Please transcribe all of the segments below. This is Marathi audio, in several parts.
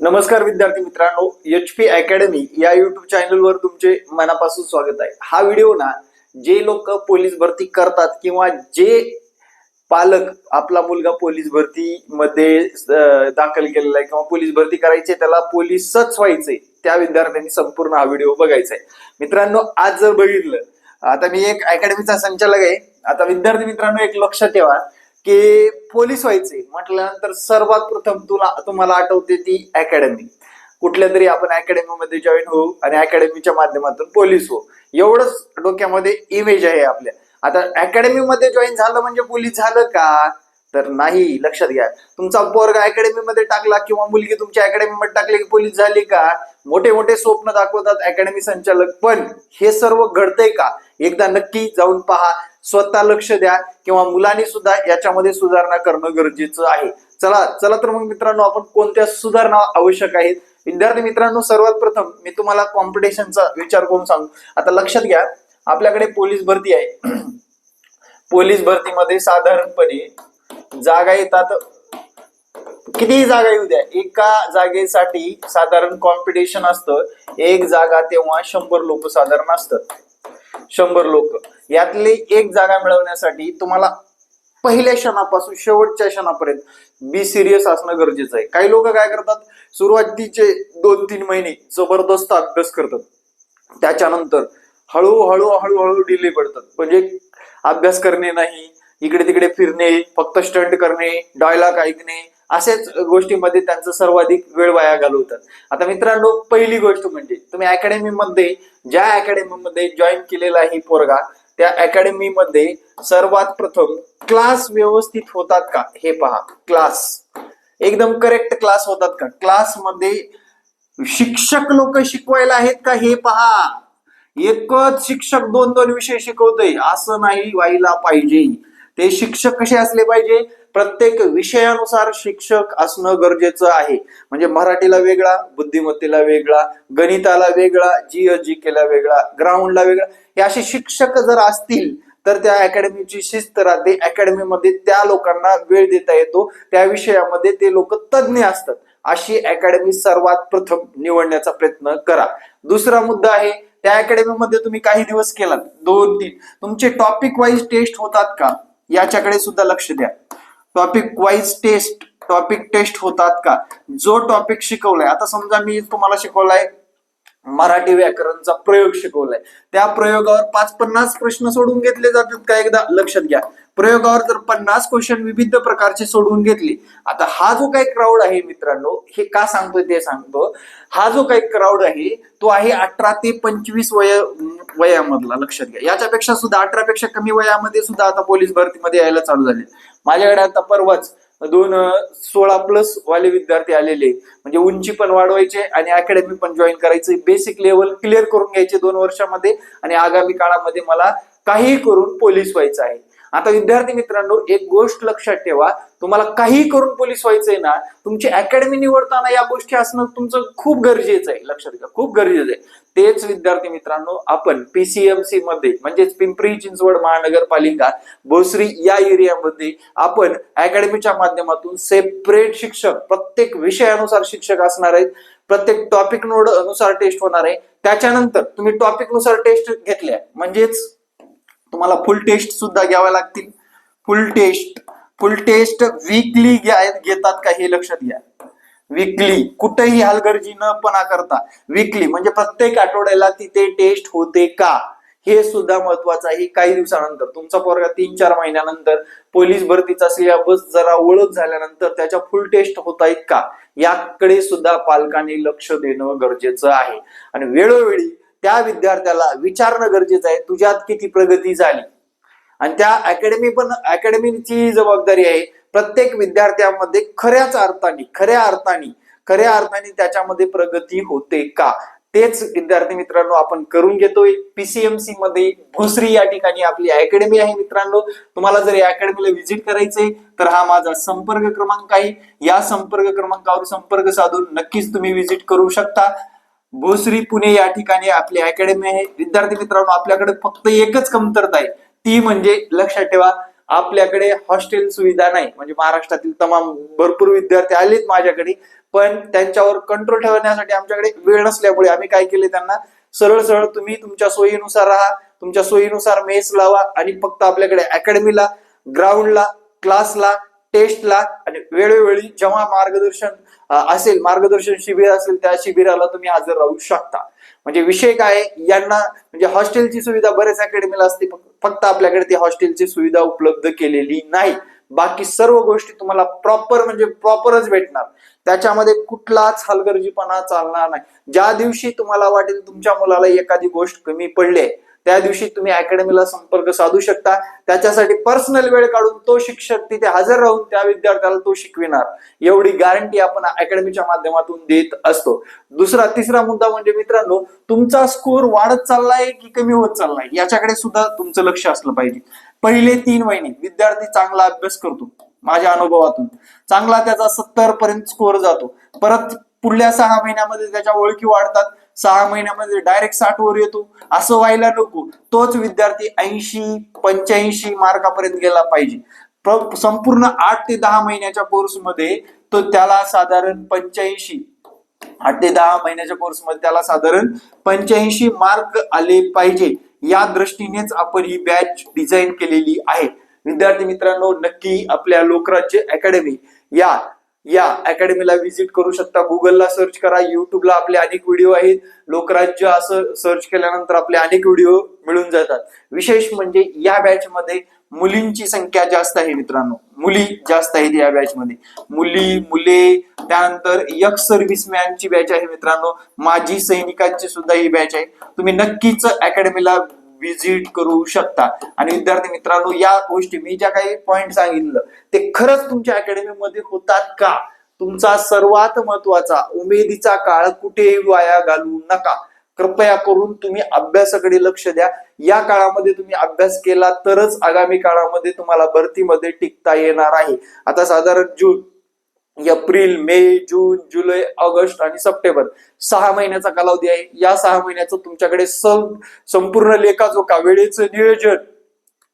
नमस्कार विद्यार्थी मित्रांनो एच पी अकॅडमी या युट्यूब चॅनलवर तुमचे मनापासून स्वागत आहे. हा व्हिडिओ ना जे लोक पोलीस भरती करतात किंवा जे पालक आपला मुलगा पोलीस भरती मध्ये दाखल केलेला आहे किंवा पोलीस भरती करायची त्याला पोलीसच व्हायचंय त्या विद्यार्थ्यांनी संपूर्ण हा व्हिडिओ बघायचा आहे. मित्रांनो आज जर बघितलं आता मी एक अकॅडमीचा संचालक आहे. आता विद्यार्थी मित्रांनो एक लक्ष ठेवा. की पोलीस व्हायचे. म्हटल्यानंतर सर्वात प्रथम तुला तुम्हाला आठवते ती अकॅडमी कुठल्या तरी आपण अकॅडमीमध्ये जॉईन होऊ आणि अकॅडमीच्या माध्यमातून पोलीस हो एवढंच डोक्यामध्ये इमेज आहे आपल्या. आता अकॅडमीमध्ये जॉईन झालं म्हणजे पोलीस झालं का? तर नाही लक्षात घ्या. तुमचा पोरगा अकॅडमीमध्ये टाकला किंवा मुलगी तुमच्या अकॅडमी मध्ये टाकली की पोलीस झाली का? मोठे मोठे स्वप्न दाखवतात अकॅडमी संचालक. पण हे सर्व घडतंय का? एकदा नक्की जाऊन पहा. स्वतः लक्ष द्या किंवा मुलांनी सुद्धा याच्यामध्ये सुधारणा करणं गरजेचं आहे. चला चला तर मग मित्रांनो आपण कोणत्या सुधारणा आवश्यक आहेत? विद्यार्थी मित्रांनो सर्वात प्रथम मी तुम्हाला कॉम्पिटिशनचा विचार करून सांगू. आता लक्षात घ्या आपल्याकडे पोलीस भरती आहे. पोलीस भरतीमध्ये साधारणपणे जागा येतात. कितीही जागा येऊ द्या एका जागेसाठी साधारण कॉम्पिटिशन असतं. एक जागा तेव्हा शंभर लोक साधारण असतात. शंभर लोक. यातली एक जागा मिळवण्यासाठी तुम्हाला पहिल्या क्षणापासून शेवटच्या क्षणापर्यंत बी सिरियस असणं गरजेचं आहे. काही लोक काय करतात? सुरुवातीचे दोन तीन महिने जबरदस्त अभ्यास करतात. त्याच्यानंतर हळूहळू हळूहळू डिले पडतात. म्हणजे अभ्यास करणे नाही इकडे तिकडे फिरणे फक्त स्टंट करणे डायलॉग ऐकणे अशाच गोष्टीमध्ये त्यांचं सर्वाधिक वेळ वाया घालवतात. आता मित्रांनो पहिली गोष्ट म्हणजे तुम्ही अकॅडमीमध्ये ज्या अकॅडमीमध्ये जॉईन केलेला आहे पोरगा त्या अकॅडमीमध्ये सर्वात प्रथम क्लास व्यवस्थित होतात का? हे पहा क्लास. एकदम करेक्ट क्लास होतात का? क्लासमध्ये शिक्षक लोक शिकवायला आहेत का? हे पहा. एकच शिक्षक दोन दोन विषय शिकवतोय. असं नाही व्हायला पाहिजे. ते शिक्षक कसे असले पाहिजे? प्रत्येक विषयानुसार शिक्षक असणं गरजेचं आहे. म्हणजे मराठीला वेगळा बुद्धिमत्तेला वेगळा गणिताला वेगळा जी केला वेगळा ग्राउंडला वेगळा. हे असे शिक्षक जर असतील तर त्या अकॅडमीची शिस्त राहते. अकॅडमीमध्ये त्या लोकांना वेळ देता येतो. त्या विषयामध्ये ते लोक तज्ज्ञ असतात. अशी अकॅडमी सर्वात प्रथम निवडण्याचा प्रयत्न करा. दुसरा मुद्दा आहे त्या अकॅडमीमध्ये तुम्ही काही दिवस केलात? दोन तीन तुमचे टॉपिक वाईज टेस्ट होतात का? याच्याकडे सुद्धा लक्ष द्या. Topic wise test topic test होतात का? जो टॉपिक शिकवलाय आता समजा मी तुम्हाला शिकवलाय मराठी व्याकरणचा प्रयोग शिकवलाय. त्या प्रयोगावर पाच पन्नास प्रश्न सोडून घेतले जातात का एकदा? लक्षात घ्या. प्रयोगावर जर पन्नास क्वेश्चन विविध प्रकारचे सोडवून घेतले आता हा जो काही क्राऊड आहे मित्रांनो हे का सांगतोय ते सांगतो. हा जो काही क्राऊड आहे तो आहे अठरा ते पंचवीस वय वयामधला लक्षात घ्या. याच्यापेक्षा सुद्धा अठरा पेक्षा कमी वयामध्ये सुद्धा आता पोलीस भरतीमध्ये यायला चालू झाले. माझ्याकडे आता परवाच दोन सोळा प्लस वाले विद्यार्थी आलेले. म्हणजे उंची पण वाढवायचे आणि अकॅडमी पण जॉईन करायचे. बेसिक लेवल क्लिअर करून घ्यायचे दोन वर्षामध्ये आणि आगामी काळामध्ये मला काही करून पोलीस व्हायचं आहे. आता विद्यार्थी मित्रांनो एक गोष्ट लक्षात ठेवा. तुम्हाला काही करून पोलीस व्हायचंय ना तुमची अकॅडमी निवडताना या गोष्टी असणं तुमचं खूप गरजेचं आहे. लक्षात घ्या खूप गरजेचं आहे. तेच विद्यार्थी मित्रांनो आपण पीसीएमसी मध्ये म्हणजेच पिंपरी चिंचवड महानगरपालिका भोसरी या एरियामध्ये आपण अकॅडमीच्या माध्यमातून सेपरेट शिक्षक प्रत्येक विषयानुसार शिक्षक असणार आहेत. प्रत्येक टॉपिक नोड अनुसार टेस्ट होणार आहे. त्याच्यानंतर तुम्ही टॉपिकनुसार टेस्ट घेतल्या. म्हणजेच तुम्हाला फुल टेस्ट सुद्धा घ्याव्या लागतील. Full test full test weekly घेतात का हे लक्षात घ्या. वीकली कुठेही हलगर्जी न पणा करता वीकली म्हणजे प्रत्येक आठवड्याला तिथे टेस्ट होते का? हे सुद्धा महत्वाचं आहे. काही दिवसानंतर तुमचा पोरगा तीन चार महिन्यानंतर पोलीस भरतीचा सिलेबस जरा ओळख झाल्यानंतर त्याच्या फुल टेस्ट होत आहेत का? याकडे सुद्धा पालकांनी लक्ष देणं गरजेचं आहे. आणि वेळोवेळी त्या विद्यार्थ्याला विचारणं गरजेचं आहे. तुझ्यात किती प्रगती झाली? आणि त्या अकॅडमी पण अकॅडमीची जबाबदारी आहे. प्रत्येक विद्यार्थ्यामध्ये खऱ्याच अर्थाने खऱ्या अर्थाने खऱ्या अर्थाने त्याच्यामध्ये प्रगती होते का? तेच विद्यार्थी मित्रांनो आपण करून घेतोय. पीसीएमसी मध्ये भोसरी या ठिकाणी आपली अकॅडमी आहे मित्रांनो. तुम्हाला जर या अकॅडमीला व्हिजिट करायचंय तर हा माझा संपर्क क्रमांक आहे. या संपर्क क्रमांकावर संपर्क साधून नक्कीच तुम्ही व्हिजिट करू शकता. भोसरी पुणे या ठिकाणी आपली अकॅडमी आहे. विद्यार्थी मित्रांनो आपल्याकडे फक्त एकच कमतरता आहे. ती म्हणजे लक्षात ठेवा आपल्याकडे हॉस्टेल सुविधा नाही. म्हणजे महाराष्ट्रातील तमाम भरपूर विद्यार्थी आलेत माझ्याकडे पण त्यांच्यावर कंट्रोल ठेवण्यासाठी आमच्याकडे वेळ नसल्यामुळे आम्ही काय केले त्यांना? सरळ सरळ तुम्ही तुमच्या सोयीनुसार राहा तुमच्या सोयीनुसार मेस लावा आणि फक्त आपल्याकडे अकॅडमीला ग्राउंडला क्लासला टेस्टला आणि वेळोवेळी जेव्हा मार्गदर्शन असेल मार्गदर्शन शिबिर असेल त्या शिबिराला तुम्ही हजर राहू शकता. म्हणजे विषय काय यांना म्हणजे हॉस्टेलची सुविधा बरेच अकॅडमीला असते फक्त- फक्त आपल्याकडे ती हॉस्टेलची सुविधा उपलब्ध केलेली नाही. बाकी सर्व गोष्टी तुम्हाला प्रॉपर म्हणजे प्रॉपरच भेटणार. त्याच्यामध्ये कुठलाच हलगर्जीपणा चालणार नाही. ज्या दिवशी तुम्हाला वाटेल तुमच्या मुलाला एखादी गोष्ट कमी पडली आहे त्या दिवशी तुम्ही अकॅडमीला संपर्क साधू शकता. त्याच्यासाठी पर्सनल वेळ काढून तो शिक्षक तिथे हजर राहून त्या विद्यार्थ्याला तो शिकविणार. एवढी गॅरंटी आपण अकॅडमीच्या माध्यमातून देत असतो. दुसरा तिसरा मुद्दा म्हणजे मित्रांनो तुमचा स्कोर वाढत चाललाय की कमी होत चाललाय? याच्याकडे सुद्धा तुमचं लक्ष असलं पाहिजे. पहिले तीन महिने विद्यार्थी चांगला अभ्यास करतो माझ्या अनुभवातून. चांगला त्याचा सत्तर पर्यंत स्कोर जातो. परत पुढल्या सहा महिन्यामध्ये त्याच्या ओळखी वाढतात. सहा महिन्यामध्ये डायरेक्ट साठ वर येतो. असं व्हायला नको. तोच विद्यार्थी ऐंशी पंच्याऐंशी मार्कापर्यंत गेला पाहिजे. संपूर्ण आठ ते दहा महिन्याच्या कोर्समध्ये तो त्याला साधारण पंच्याऐंशी आठ ते दहा महिन्याच्या कोर्समध्ये त्याला साधारण पंच्याऐंशी मार्क आले पाहिजे. या दृष्टीनेच आपण ही बॅच डिझाईन केलेली आहे. विद्यार्थी मित्रांनो नक्की आपल्या लोकराज्य अकॅडमी या या अकॅडमीला व्हिजिट करू शकता. गुगलला सर्च करा युट्यूबला आपले अनेक व्हिडिओ आहेत. लोकराज्य असं सर्च केल्यानंतर आपले अनेक व्हिडिओ मिळून जातात. विशेष म्हणजे या बॅच मध्ये मुलींची संख्या जास्त आहे मित्रांनो. मुली जास्त आहेत या बॅच मध्ये. मुली मुले त्यानंतर यक्स सर्व्हिसमॅनची बॅच आहे मित्रांनो. माजी सैनिकांची सुद्धा ही बॅच आहे. तुम्ही नक्कीच अकॅडमीला व्हिजिट करू शकता. आणि विद्यार्थी मित्रांनो या गोष्टी मी ज्या काही पॉइंट सांगितलं ते खरंच तुमच्या अकॅडमीमध्ये होतात का? तुमचा सर्वात महत्त्वाचा उमेदीचा काळ कुठेही वाया घालवू नका. कृपया करून तुम्ही अभ्यासाकडे लक्ष द्या. या काळामध्ये तुम्ही अभ्यास केला तरच आगामी काळामध्ये तुम्हाला भरतीमध्ये टिकता येणार आहे. आता साधारण जून एप्रिल मे जून जुलै ऑगस्ट आणि सप्टेंबर. सहा महिन्याचा कालावधी आहे. या सहा महिन्याचं तुमच्याकडे सं- संपूर्ण लेखाजोखा वेळेचं नियोजन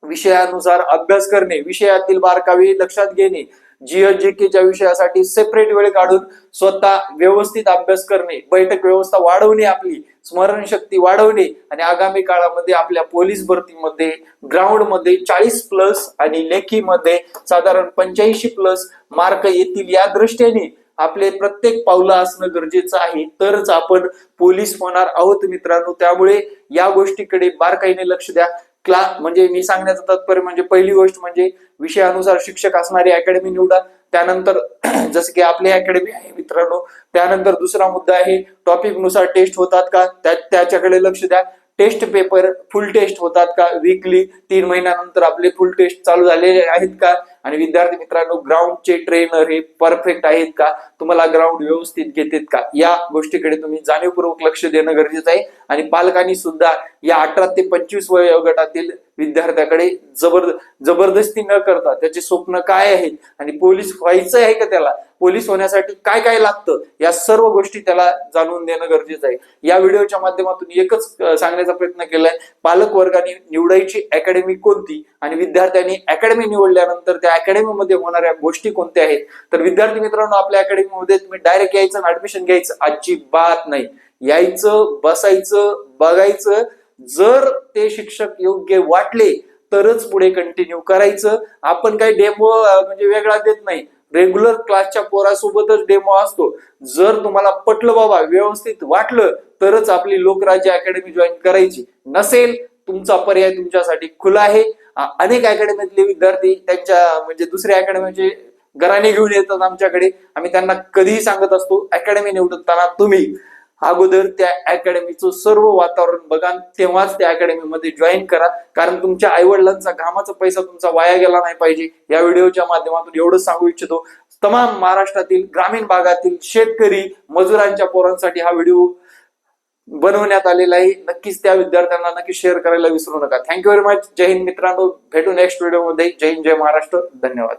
विषयानुसार अभ्यास करणे विषयातील बारकावे लक्षात घेणे जीएसजीकेच्या विषयासाठी सेपरेट वेळ काढून स्वतः व्यवस्थित अभ्यास करणे बैठक व्यवस्था वाढवणे आपली स्मरणशक्ती वाढवणे आणि आगामी काळामध्ये आपल्या पोलीस भरतीमध्ये ग्राउंडमध्ये चाळीस प्लस आणि लेखीमध्ये साधारण पंच्याऐंशी प्लस मार्क येतील या दृष्टीने आपले प्रत्येक पावलं असणं गरजेचं आहे. तरच आपण पोलीस होणार आहोत मित्रांनो. त्यामुळे या गोष्टीकडे बारकाईने लक्ष द्या. क्ला म्हणजे मी सांगण्याचं तात्पर्य म्हणजे पहिली गोष्ट म्हणजे विषयानुसार शिक्षक असणारी अकॅडमी निवडा. त्यानंतर जसं की आपली अकॅडमी आहे मित्रांनो त्यानंतर दुसरा मुद्दा आहे टॉपिकनुसार टेस्ट होतात का? त्या त्याच्याकडे लक्ष द्या. टेस्ट पेपर फुल टेस्ट होतात का? वीकली तीन महिन्यानंतर आपले फुल टेस्ट चालू झालेले आहेत का? आणि विद्यार्थी मित्रांनो ग्राउंडचे ट्रेनर हे परफेक्ट आहेत का? तुम्हाला ग्राउंड व्यवस्थित घेतात का? या गोष्टीकडे तुम्ही जाणीवपूर्वक लक्ष देणं गरजेचं आहे. आणि पालकांनी सुद्धा या अठरा ते पंचवीस वयोगटातील विद्यार्थ्याकडे जबर जबरदस्ती न करता त्याचे स्वप्न काय आहेत आणि पोलीस व्हायचं आहे का त्याला? पोलीस होण्यासाठी काय काय लागतं? या सर्व गोष्टी त्याला जाणून देणं गरजेचं आहे. या व्हिडिओच्या माध्यमातून एकच सांगण्याचा प्रयत्न केलाय. पालक वर्गाने निवडायची अकॅडमी कोणती? आणि विद्यार्थ्यांनी अकॅडमी निवडल्यानंतर त्या अकॅडमीमध्ये होणाऱ्या गोष्टी कोणत्या आहेत? तर विद्यार्थी मित्रांनो आपल्या अकॅडमीमध्ये तुम्ही डायरेक्ट यायचं आणि ऍडमिशन घ्यायचं अजिबात नाही. यायचं बसायचं बघायचं. जर ते शिक्षक योग्य वाटले तरच पुढे कंटिन्यू करायचं. आपण काही डेमो म्हणजे वेगळा देत नाही. रेग्युलर क्लासच्या पोरासोबतच डेमो असतो. जर तुम्हाला पटलं बाबा व्यवस्थित वाटलं तरच आपली लोकराज्य अकॅडमी जॉईन करायची. नसेल तुमचा पर्याय तुमच्यासाठी खुला आहे. अनेक अकॅडमीतले विद्यार्थी त्यांच्या म्हणजे दुसऱ्या अकॅडमीचे घराने घेऊन येतात आमच्याकडे. आम्ही त्यांना कधीही सांगत असतो अकॅडमी निवडताना तुम्ही अगोदर त्या अकॅडमीचं सर्व वातावरण बघा तेव्हाच त्या अकॅडमीमध्ये जॉईन करा. कारण तुमच्या आईवडिलांचा घामाचा पैसा तुमचा वाया गेला नाही पाहिजे. या व्हिडिओच्या माध्यमातून एवढं सांगू इच्छितो. तमाम महाराष्ट्रातील ग्रामीण भागातील शेतकरी मजुरांच्या पोरांसाठी हा व्हिडिओ बनवण्यात आलेला आहे नक्कीच त्या विद्यार्थ्यांना नक्की शेअर करायला विसरू नका. थँक्यू व्हेरी मच जय हिंद मित्रांनो. भेटू नेक्स्ट व्हिडिओमध्ये जय हिंद जय महाराष्ट्र. धन्यवाद.